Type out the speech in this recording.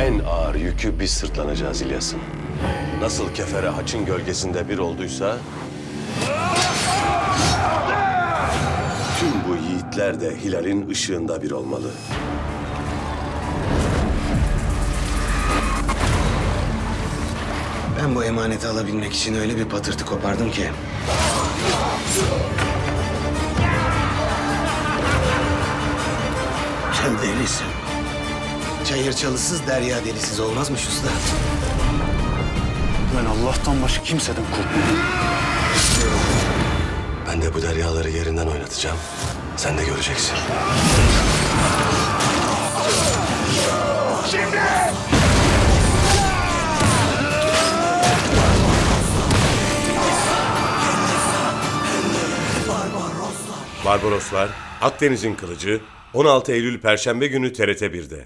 En ağır yükü biz sırtlanacağız İlyas'ın. Nasıl kefere haçın gölgesinde bir olduysa... Tüm bu yiğitler de Hilal'in ışığında bir olmalı. Ben bu emaneti alabilmek için öyle bir patırtı kopardım ki. Sen delisin. Çayır çalısız derya delisiz olmazmış usta. Ben Allah'tan başka kimseden korkmam. Ben de bu deryaları yerinden oynatacağım. Sen de göreceksin. Barbaroslar, Akdeniz'in Kılıcı 16 Eylül Perşembe günü TRT 1'de.